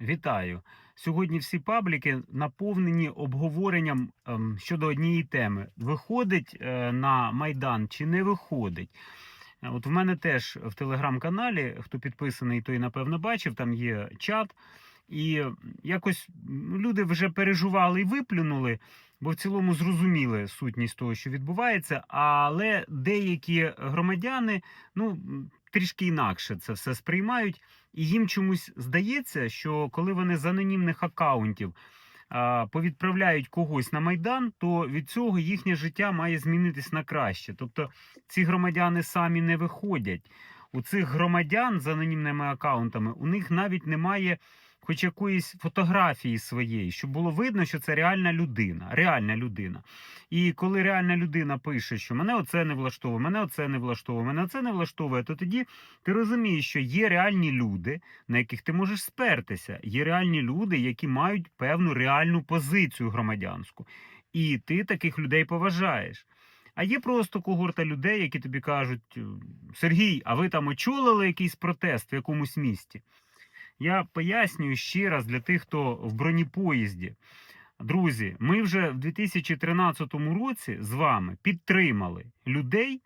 Вітаю! Сьогодні всі пабліки наповнені обговоренням ем, щодо однієї теми: виходить е, на Майдан чи не виходить. Е, От в мене теж в телеграм-каналі, хто підписаний, той напевно бачив, там є чат. І якось люди вже переживали і виплюнули, бо в цілому зрозуміли сутність того, що відбувається. Але деякі громадяни ну, трішки інакше це все сприймають. І їм чомусь здається, що коли вони з анонімних акаунтів повідправляють когось на майдан, то від цього їхнє життя має змінитись на краще. Тобто ці громадяни самі не виходять. У цих громадян з анонімними акаунтами у них навіть немає хоч якоїсь фотографії своєї, щоб було видно, що це реальна людина. Реальна людина. І коли реальна людина пише, що мене оце не влаштовує, мене оце не влаштовує, мене оце не влаштовує, то тоді ти розумієш, що є реальні люди, на яких ти можеш спертися. Є реальні люди, які мають певну реальну позицію громадянську. І ти таких людей поважаєш. А є просто когорта людей, які тобі кажуть: Сергій, а ви там очолили якийсь протест в якомусь місті? Я пояснюю ще раз для тих, хто в бронепоїзді. Друзі, ми вже в 2013 році з вами підтримали людей,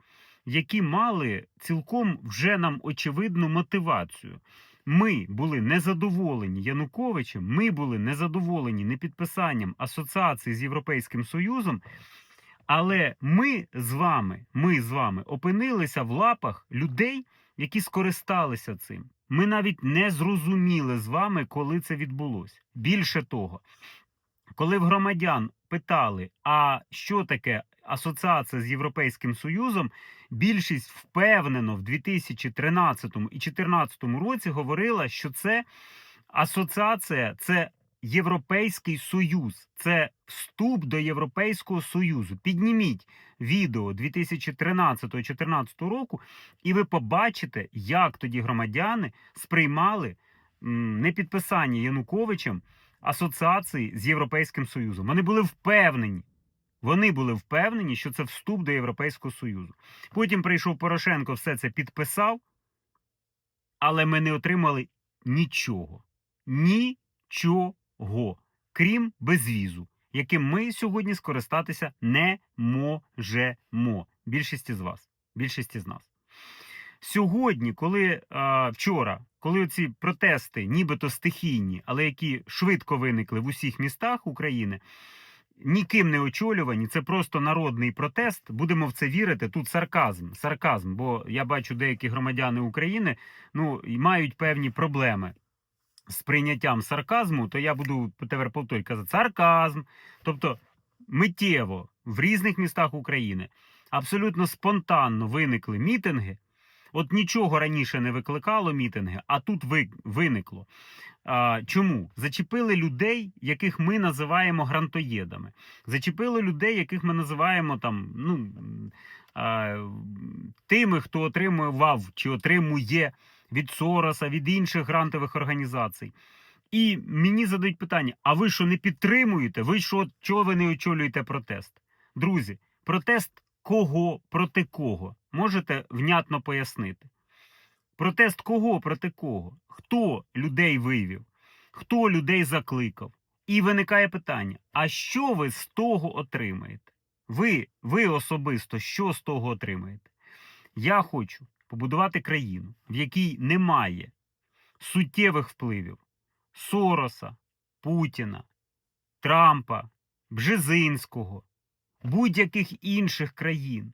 які мали цілком вже нам очевидну мотивацію. Ми були незадоволені Януковичем, ми були незадоволені непідписанням асоціації з Європейським Союзом. Але ми з вами, ми з вами опинилися в лапах людей, які скористалися цим. Ми навіть не зрозуміли з вами, коли це відбулося. Більше того, коли в громадян питали, а що таке асоціація з Європейським Союзом, більшість впевнено в 2013 і 2014 році говорила, що це асоціація, це Європейський Союз, це вступ до Європейського Союзу. Підніміть відео 2013-2014 року, і ви побачите, як тоді громадяни сприймали м, непідписання Януковичем асоціації з Європейським Союзом. Вони були впевнені. Вони були впевнені, що це вступ до Європейського Союзу. Потім прийшов Порошенко, все це підписав, але ми не отримали нічого. Нічого, крім безвізу, яким ми сьогодні скористатися не можемо. Більшість з вас, більшість з нас. Сьогодні, коли а, вчора, коли ці протести, нібито стихійні, але які швидко виникли в усіх містах України, ніким не очолювані, це просто народний протест. Будемо в це вірити. Тут сарказм, сарказм, бо я бачу деякі громадяни України ну, мають певні проблеми з прийняттям сарказму, то я буду тепер повторюю казати сарказм. Тобто миттєво в різних містах України абсолютно спонтанно виникли мітинги. От нічого раніше не викликало мітинги, а тут ви, виникло. А, чому? Зачепили людей, яких ми називаємо грантоєдами. Зачепили людей, яких ми називаємо там, ну, а, тими, хто отримував чи отримує від Сороса, від інших грантових організацій. І мені задають питання: а ви що не підтримуєте? Ви що, чого ви не очолюєте протест? Друзі, протест кого проти кого? Можете внятно пояснити? Протест кого проти кого? Хто людей вивів? Хто людей закликав? І виникає питання: а що ви з того отримаєте? Ви, ви особисто, що з того отримаєте? Я хочу побудувати країну, в якій немає суттєвих впливів Сороса, Путіна, Трампа, Бжезинського, будь-яких інших країн,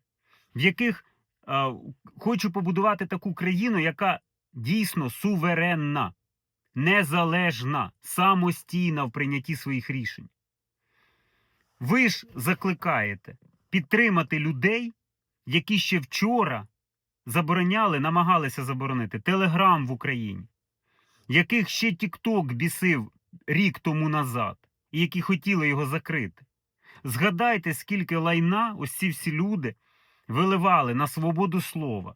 в яких е, хочу побудувати таку країну, яка дійсно суверенна, незалежна, самостійна в прийнятті своїх рішень. Ви ж закликаєте підтримати людей, які ще вчора забороняли, намагалися заборонити Телеграм в Україні, яких ще Тікток бісив рік тому назад, і які хотіли його закрити. Згадайте, скільки лайна ось ці всі люди виливали на свободу слова,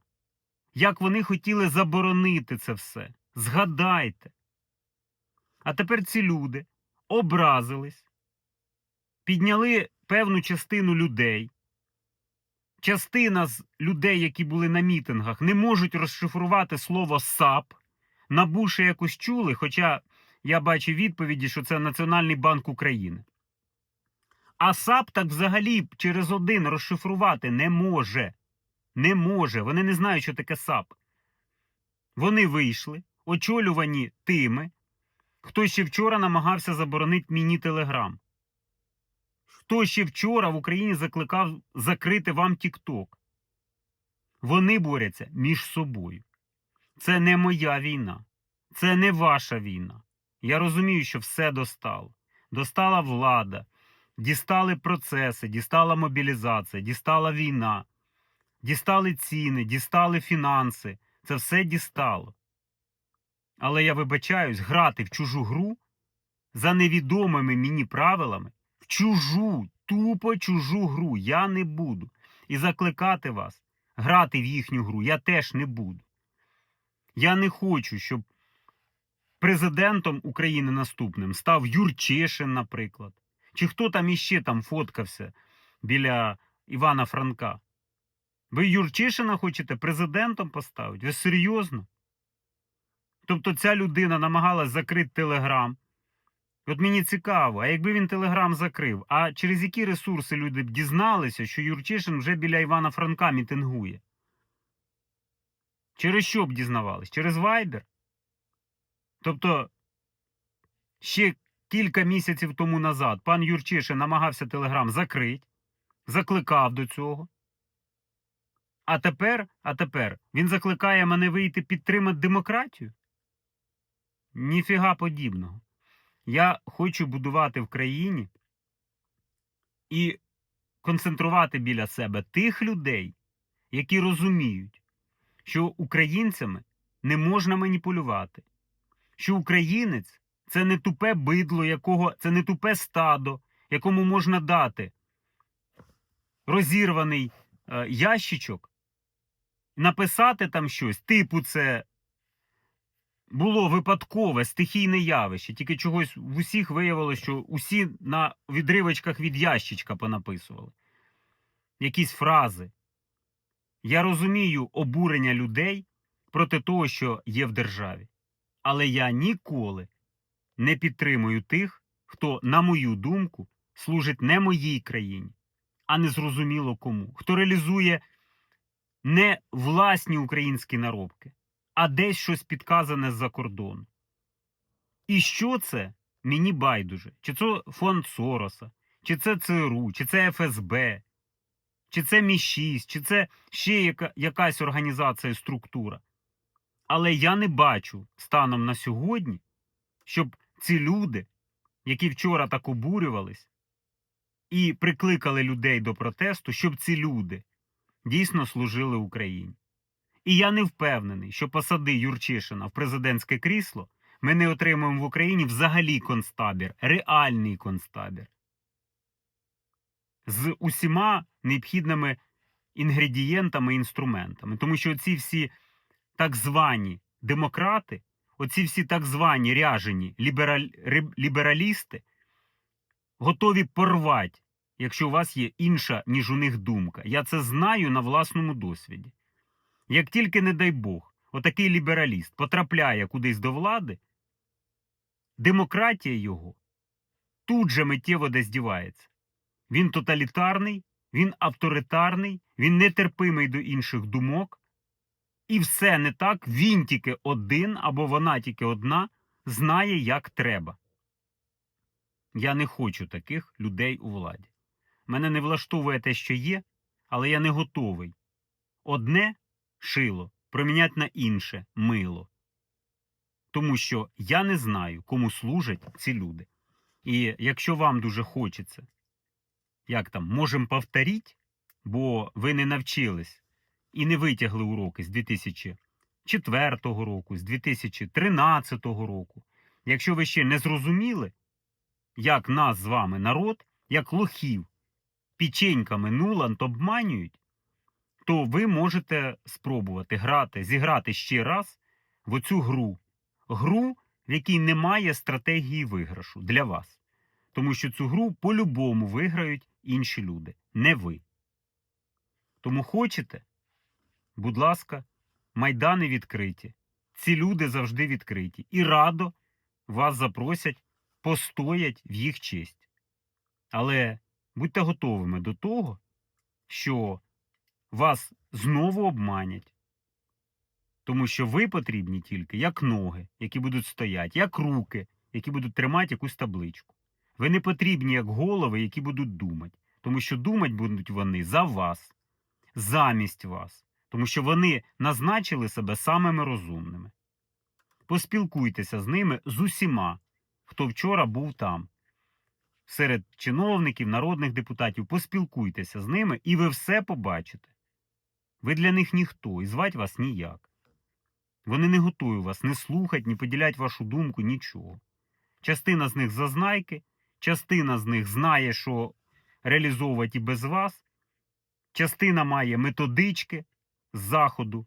як вони хотіли заборонити це все. Згадайте. А тепер ці люди образились, підняли певну частину людей. Частина з людей, які були на мітингах, не можуть розшифрувати слово САП. Набу ще якось чули, хоча я бачу відповіді, що це Національний банк України. А САП так взагалі через один розшифрувати не може. Не може. Вони не знають, що таке САП. Вони вийшли, очолювані тими, хто ще вчора намагався заборонити мені телеграм. Хто ще вчора в Україні закликав закрити вам Тікток. Вони борються між собою. Це не моя війна. Це не ваша війна. Я розумію, що все достало. Достала влада, дістали процеси, дістала мобілізація, дістала війна, дістали ціни, дістали фінанси. Це все дістало. Але я вибачаюсь, грати в чужу гру за невідомими мені правилами, чужу, тупо чужу гру я не буду. І закликати вас грати в їхню гру я теж не буду. Я не хочу, щоб президентом України наступним став Юрчишин, наприклад. Чи хто там іще там фоткався біля Івана Франка. Ви Юрчишина хочете президентом поставити? Ви серйозно? Тобто ця людина намагалась закрити Телеграм. От мені цікаво, а якби він Телеграм закрив, а через які ресурси люди б дізналися, що Юрчишин вже біля Івана Франка мітингує? Через що б дізнавались? Через Viber? Тобто, ще кілька місяців тому назад пан Юрчишин намагався Телеграм закрити, закликав до цього. А тепер, а тепер він закликає мене вийти підтримати демократію? Ніфіга подібного. Я хочу будувати в країні і концентрувати біля себе тих людей, які розуміють, що українцями не можна маніпулювати, що українець це не тупе бидло, якого це не тупе стадо, якому можна дати розірваний е, ящичок, написати там щось, типу це було випадкове стихійне явище, тільки чогось в усіх виявилося, що усі на відривочках від ящичка понаписували. Якісь фрази. Я розумію обурення людей проти того, що є в державі. Але я ніколи не підтримую тих, хто, на мою думку, служить не моїй країні, а незрозуміло кому, хто реалізує не власні українські наробки, а десь щось підказане з-за кордону. І що це? Мені байдуже. Чи це фонд Сороса, чи це ЦРУ, чи це ФСБ, чи це Мі-6, чи це ще яка, якась організація, структура. Але я не бачу станом на сьогодні, щоб ці люди, які вчора так обурювались і прикликали людей до протесту, щоб ці люди дійсно служили Україні. І я не впевнений, що посади Юрчишина в президентське крісло ми не отримаємо в Україні взагалі концтабір, реальний концтабір. З усіма необхідними інгредієнтами і інструментами. Тому що ці всі так звані демократи, оці всі так звані ряжені лібералісти готові порвати, якщо у вас є інша, ніж у них думка. Я це знаю на власному досвіді. Як тільки, не дай Бог, отакий лібераліст потрапляє кудись до влади, демократія його тут же миттєво десь. Він тоталітарний, він авторитарний, він нетерпимий до інших думок. І все не так, він тільки один або вона тільки одна знає, як треба. Я не хочу таких людей у владі. Мене не влаштовує те, що є, але я не готовий. Одне шило проміняти на інше мило. Тому що я не знаю, кому служать ці люди. І якщо вам дуже хочеться, як там, можемо повторіть, бо ви не навчились і не витягли уроки з 2004 року, з 2013 року. Якщо ви ще не зрозуміли, як нас з вами народ, як лохів, печеньками нуланд обманюють, то ви можете спробувати грати, зіграти ще раз в оцю гру. Гру, в якій немає стратегії виграшу для вас. Тому що цю гру по-любому виграють інші люди, не ви. Тому хочете, будь ласка, майдани відкриті. Ці люди завжди відкриті. І радо вас запросять, постоять в їх честь. Але будьте готовими до того, що вас знову обманять. Тому що ви потрібні тільки як ноги, які будуть стояти, як руки, які будуть тримати якусь табличку. Ви не потрібні як голови, які будуть думати. Тому що думати будуть вони за вас, замість вас. Тому що вони назначили себе самими розумними. Поспілкуйтеся з ними з усіма, хто вчора був там. Серед чиновників, народних депутатів, поспілкуйтеся з ними, і ви все побачите. Ви для них ніхто, і звать вас ніяк. Вони не готові вас не слухать, ні поділять вашу думку, нічого. Частина з них зазнайки, частина з них знає, що реалізовувати і без вас, частина має методички з Заходу,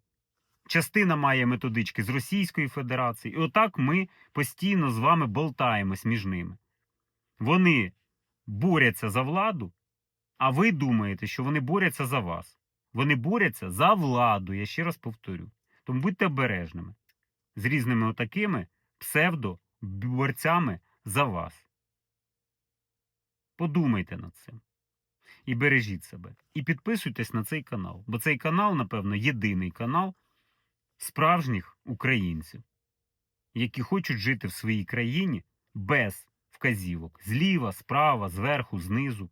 частина має методички з Російської Федерації. І отак ми постійно з вами болтаємось між ними. Вони борються за владу, а ви думаєте, що вони борються за вас. Вони борються за владу, я ще раз повторю. Тому будьте обережними з різними отакими псевдоборцями за вас. Подумайте над цим. І бережіть себе. І підписуйтесь на цей канал. Бо цей канал, напевно, єдиний канал справжніх українців, які хочуть жити в своїй країні без вказівок зліва, справа, зверху, знизу.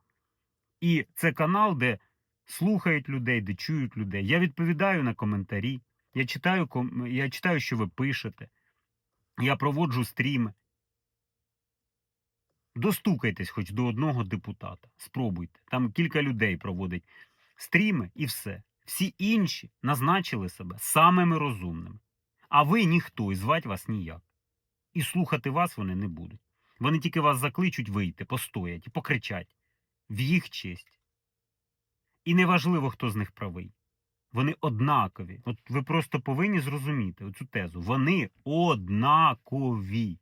І це канал, де слухають людей, де чують людей. Я відповідаю на коментарі. Я читаю, я читаю, що ви пишете. Я проводжу стріми. Достукайтесь хоч до одного депутата. Спробуйте. Там кілька людей проводить стріми і все. Всі інші назначили себе самими розумними. А ви ніхто і звать вас ніяк. І слухати вас вони не будуть. Вони тільки вас закличуть вийти, постоять і покричать в їх честь. І неважливо, хто з них правий. Вони однакові. От ви просто повинні зрозуміти оцю тезу. Вони однакові.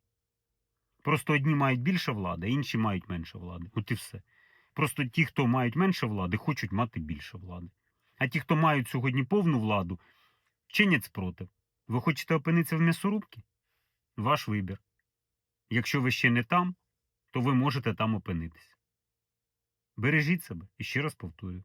Просто одні мають більше влади, інші мають менше влади. От і все. Просто ті, хто мають менше влади, хочуть мати більше влади. А ті, хто мають сьогодні повну владу, чинять спротив. Ви хочете опинитися в м'ясорубці? Ваш вибір. Якщо ви ще не там, то ви можете там опинитися. Бережіть себе і ще раз повторюю.